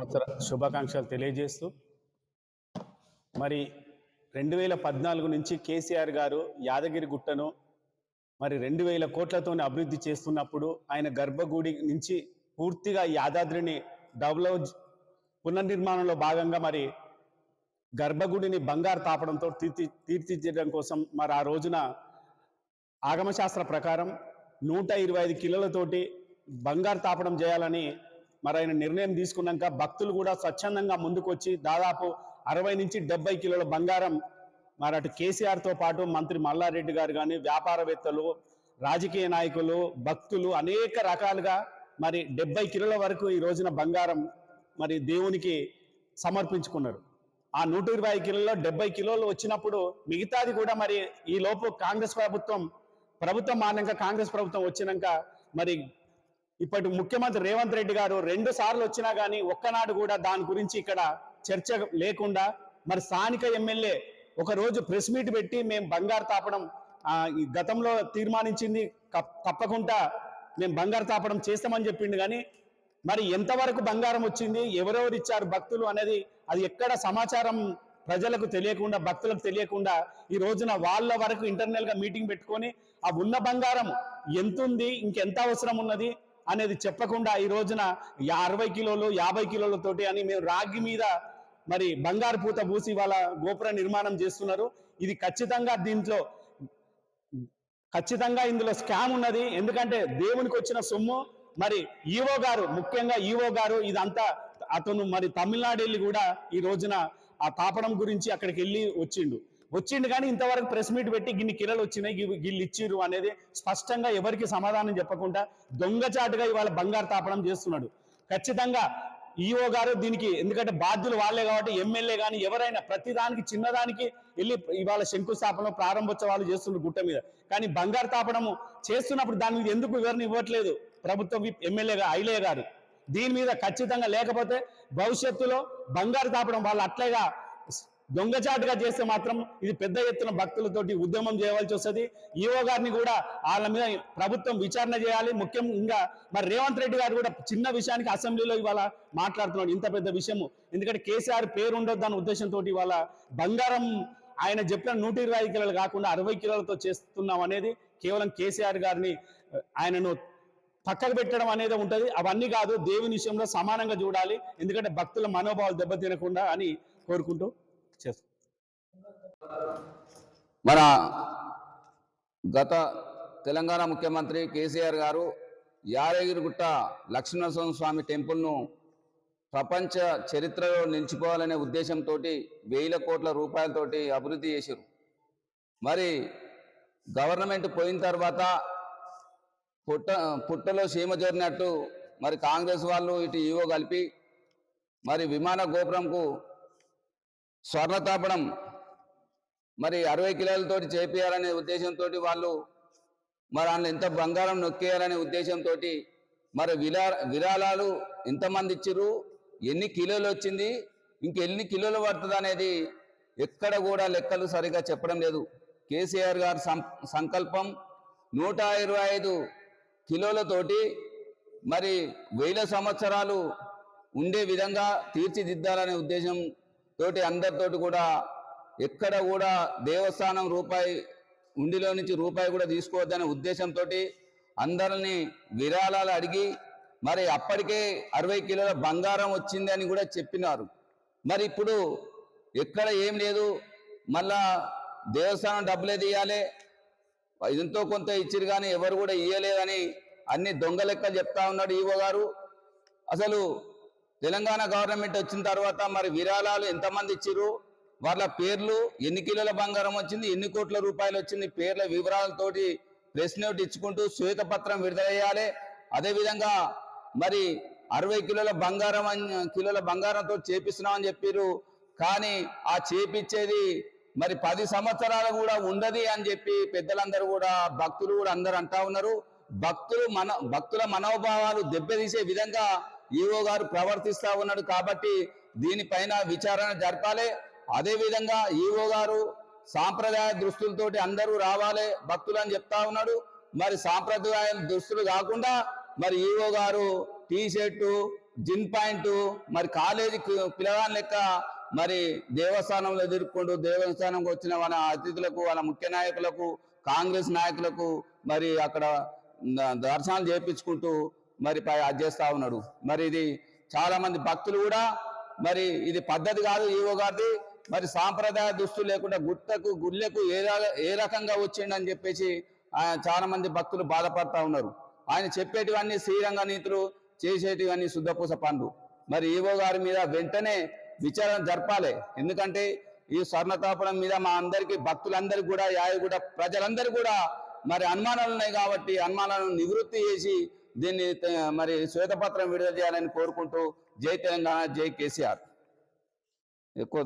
సంవత్సర శుభాకాంక్షలు తెలియజేస్తూ మరి రెండు వేల పద్నాలుగు నుంచి కేసీఆర్ గారు యాదగిరి గుట్టను మరి రెండు వేల కోట్లతోనే అభివృద్ధి చేస్తున్నప్పుడు ఆయన గర్భగుడి నుంచి పూర్తిగా యాదాద్రిని డెవలప్ పునర్నిర్మాణంలో భాగంగా మరి గర్భగుడిని బంగారు తాపడంతో తీర్చి తీర్చిదిద్దడం కోసం మరి ఆ రోజున ఆగమశాస్త్ర ప్రకారం నూట ఇరవై ఐదు కిలోలతోటి బంగారు తాపడం చేయాలని మరి ఆయన నిర్ణయం తీసుకున్నాక భక్తులు కూడా స్వచ్ఛందంగా ముందుకొచ్చి దాదాపు అరవై నుంచి డెబ్బై కిలోల బంగారం మరి అటు కేసీఆర్తో పాటు మంత్రి మల్లారెడ్డి గారు కానీ వ్యాపారవేత్తలు రాజకీయ నాయకులు భక్తులు అనేక రకాలుగా మరి డెబ్బై కిలోల వరకు ఈ రోజున బంగారం మరి దేవునికి సమర్పించుకున్నారు. ఆ నూట ఇరవై కిలోలో డెబ్బై కిలోలు వచ్చినప్పుడు మిగతాది కూడా మరి ఈ లోపు కాంగ్రెస్ ప్రభుత్వం ప్రభుత్వం మానాక కాంగ్రెస్ ప్రభుత్వం వచ్చినాక మరి ఇప్పటి ముఖ్యమంత్రి రేవంత్ రెడ్డి గారు రెండు సార్లు వచ్చినా కానీ ఒక్కనాడు కూడా దాని గురించి ఇక్కడ చర్చ లేకుండా మరి స్థానిక ఎమ్మెల్యే ఒక రోజు ప్రెస్ మీట్ పెట్టి మేము బంగారు తాపడం ఈ గతంలో తీర్మానించింది కప్- తప్పకుండా మేము బంగారు తాపడం చేస్తామని చెప్పిండు కానీ మరి ఎంతవరకు బంగారం వచ్చింది ఎవరెవరు ఇచ్చారు భక్తులు అనేది అది ఎక్కడ సమాచారం ప్రజలకు తెలియకుండా భక్తులకు తెలియకుండా ఈ రోజున వాళ్ళ వరకు ఇంటర్నల్గా మీటింగ్ పెట్టుకొని ఆ ఉన్న బంగారం ఎంత ఉంది ఇంకెంత అవసరం ఉన్నది అనేది చెప్పకుండా ఈ రోజున అరవై కిలోలు యాభై కిలోలతోటి అని మేము రాగి మీద మరి బంగారు పూత పూసి వాళ్ళ గోపుర నిర్మాణం చేస్తున్నారు. ఇది ఖచ్చితంగా దీంట్లో ఖచ్చితంగా ఇందులో స్కామ్ ఉన్నది. ఎందుకంటే దేవునికి వచ్చిన సొమ్ము మరి ఈవో గారు ముఖ్యంగా ఈవో గారు ఇదంతా అతను మరి తమిళనాడు వెళ్ళి కూడా ఈ రోజున ఆ తాపడం గురించి అక్కడికి వెళ్ళి వచ్చిండు. వచ్చిండు కానీ ఇంతవరకు ప్రెస్ మీట్ పెట్టి గిన్ని కిరలు వచ్చినాయి గిళ్ళు గిల్లు ఇచ్చిర్రు అనేది స్పష్టంగా ఎవరికి సమాధానం చెప్పకుండా దొంగచాటుగా ఇవాళ బంగారు తాపడం చేస్తున్నాడు. ఖచ్చితంగా ఈఓ గారు దీనికి ఎందుకంటే బాధ్యులు వాళ్ళే కాబట్టి ఎమ్మెల్యే కానీ ఎవరైనా ప్రతిదానికి చిన్నదానికి వెళ్ళి ఇవాళ శంకుస్థాపన ప్రారంభోత్సవాలు చేస్తున్నారు గుట్ట మీద. కానీ బంగారు తాపడము చేస్తున్నప్పుడు దాని మీద ఎందుకు వివరణ ఇవ్వట్లేదు ప్రభుత్వం ఎమ్మెల్యేగా ఐలే గారు. దీని మీద ఖచ్చితంగా లేకపోతే భవిష్యత్తులో బంగారు తాపడం వాళ్ళు అట్లేగా దొంగచాటుగా చేస్తే మాత్రం ఇది పెద్ద ఎత్తున భక్తులతోటి ఉద్యమం చేయవలసి వస్తుంది. ఈఓ గారిని కూడా వాళ్ళ మీద ప్రభుత్వం విచారణ చేయాలి. ముఖ్యంగా మరి రేవంత్ రెడ్డి గారు కూడా చిన్న విషయానికి అసెంబ్లీలో ఇవాళ మాట్లాడుతున్నాడు. ఇంత పెద్ద విషయము. ఎందుకంటే కేసీఆర్ పేరు ఉండొద్దు అనే ఉద్దేశంతో ఇవాళ బంగారం ఆయన చెప్పిన నూట ఇరవై ఐదు కిలోలు కాకుండా అరవై కిలోలతో చేస్తున్నాం అనేది కేవలం కేసీఆర్ గారిని ఆయనను పక్కకు పెట్టడం అనేది ఉంటుంది. అవన్నీ కాదు దేవుని విషయంలో సమానంగా చూడాలి. ఎందుకంటే భక్తుల మనోభావాలు దెబ్బతినకుండా అని కోరుకుంటూ చేస్తాం. మన గత తెలంగాణ ముఖ్యమంత్రి కేసీఆర్ గారు యాదగిరిగుట్ట లక్ష్మీనరసింహ స్వామి టెంపుల్ను ప్రపంచ చరిత్రలో నిలిచిపోవాలనే ఉద్దేశంతో వేల కోట్ల రూపాయలతోటి అభివృద్ధి చేశారు మరి గవర్నమెంట్ పోయిన తర్వాత పుట్ట పుట్టలో సీమ చేరినట్టు మరి కాంగ్రెస్ వాళ్ళు ఇటు ఈవో కలిపి మరి విమాన గోపురంకు స్వర్ణతాపనం మరి అరవై కిలోలతోటి చేపియాలనే ఉద్దేశంతో వాళ్ళు మరి అందులో ఎంత బంగారం నొక్కేయాలనే ఉద్దేశంతో మరి విరా విరాళాలు ఎంతమంది ఇచ్చిర్రు? ఎన్ని కిలోలు వచ్చింది? ఇంకెన్ని కిలోలు పడుతుంది అనేది ఎక్కడ కూడా లెక్కలు సరిగా చెప్పడం లేదు. కేసీఆర్ గారి సం- సంకల్పం నూట ఇరవై ఐదు కిలోలతోటి మరి వేల సంవత్సరాలు ఉండే విధంగా తీర్చిదిద్దాలనే ఉద్దేశం తోటి అందరితోటి కూడా ఎక్కడ కూడా దేవస్థానం రూపాయి ఉండిలో నుంచి రూపాయి కూడా తీసుకోవద్దనే ఉద్దేశంతో అందరిని విరాళాలు అడిగి మరి అప్పటికే అరవై కిలోల బంగారం వచ్చింది అని కూడా చెప్పినారు. మరి ఇప్పుడు ఎక్కడ ఏం లేదు. మళ్ళా దేవస్థానం డబ్బులే తీయాలి. ఎంతో కొంత ఇచ్చిరు కానీ ఎవరు కూడా ఇయ్యలేదని అన్ని దొంగ లెక్కలు చెప్తా ఉన్నాడు ఈవో గారు. అసలు తెలంగాణ గవర్నమెంట్ వచ్చిన తర్వాత మరి విరాళాలు ఎంతమంది ఇచ్చిర్రు? వాళ్ళ పేర్లు ఎన్ని కిలోల బంగారం వచ్చింది ఎన్ని కోట్ల రూపాయలు వచ్చింది పేర్ల వివరాలతోటి ప్రెస్ నోట్ ఇచ్చుకుంటూ శ్వేతపత్రం విడుదల చేయాలి అదేవిధంగా మరి అరవై కిలోల బంగారం అని- కిలోల బంగారంతో చేపిస్తున్నామని చెప్పారు కానీ ఆ చేపిచ్చేది మరి పది సంవత్సరాలు కూడా ఉండదు అని చెప్పి పెద్దలందరూ కూడా భక్తులు కూడా అందరు అంటా ఉన్నారు. భక్తులు మన భక్తుల మనోభావాలు దెబ్బతీసే విధంగా ఈఓ గారు ప్రవర్తిస్తా ఉన్నాడు కాబట్టి దీనిపైన విచారణ జరపాలి. అదేవిధంగా ఈఓ గారు సాంప్రదాయ దుస్తులతోటి అందరూ రావాలి భక్తులు అని చెప్తా ఉన్నాడు. మరి సాంప్రదాయ దుస్తులు కాకుండా మరి EO garu T shirt jean pant మరి కాలేజీ పిల్లగాని లెక్క మరి దేవస్థానంలో ఎదుర్కొంటూ దేవస్థానంకి వచ్చిన వాళ్ళ అతిథులకు వాళ్ళ ముఖ్య నాయకులకు కాంగ్రెస్ నాయకులకు మరి అక్కడ దర్శనాలు చేయించుకుంటూ మరి అది చేస్తా ఉన్నాడు. మరి ఇది చాలా మంది భక్తులు కూడా మరి ఇది పద్ధతి కాదు ఈవో గారిది. మరి సాంప్రదాయ దుస్తులు లేకుండా గుట్టకు గుళ్ళకు ఏ ఏ రకంగా వచ్చిండని చెప్పేసి ఆయన చాలా మంది భక్తులు బాధపడతా ఉన్నారు. ఆయన చెప్పేటివన్నీ శ్రీరంగ నీతులు చేసేటివన్నీ శుద్ధపూస పనులు మరి ఈవో గారి మీద వెంటనే విచారణ జరపాలి. ఎందుకంటే ఈ స్వర్ణతాపడం మీద మా అందరికి భక్తులందరికీ కూడా యాయగూడ ప్రజలందరూ కూడా మరి అనుమానాలు ఉన్నాయి కాబట్టి అనుమానాలను నివృత్తి చేసి దీన్ని మరి శ్వేతపత్రం విడుదల చేయాలని కోరుకుంటూ జై తెలంగాణ జై కేసీఆర్. ఎక్కువ